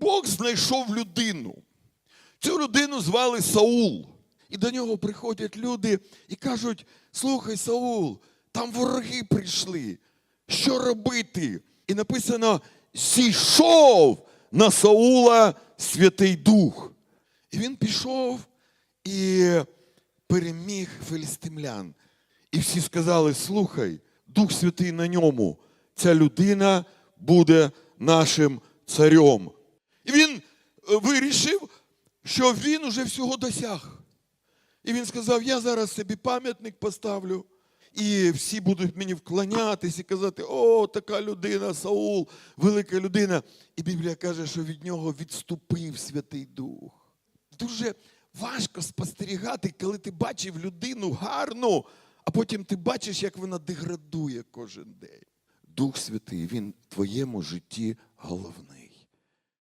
Бог знайшов людину. Цю людину звали Саул. І до нього приходять люди і кажуть: слухай, Саул, там вороги прийшли. Що робити? І написано: зійшов на Саула Святий Дух. І він пішов і переміг філістимлян. І всі сказали: слухай, Дух Святий на ньому, ця людина буде нашим царем. Е, вирішив, що він уже всього досяг. І він сказав: я зараз собі пам'ятник поставлю, і всі будуть мені вклонятись і казати: о, така людина, Саул, велика людина. І Біблія каже, що від нього відступив Святий Дух. Дуже важко спостерігати, коли ти бачив людину гарну, а потім ти бачиш, як вона деградує кожен день. Дух Святий, він в твоєму житті головний.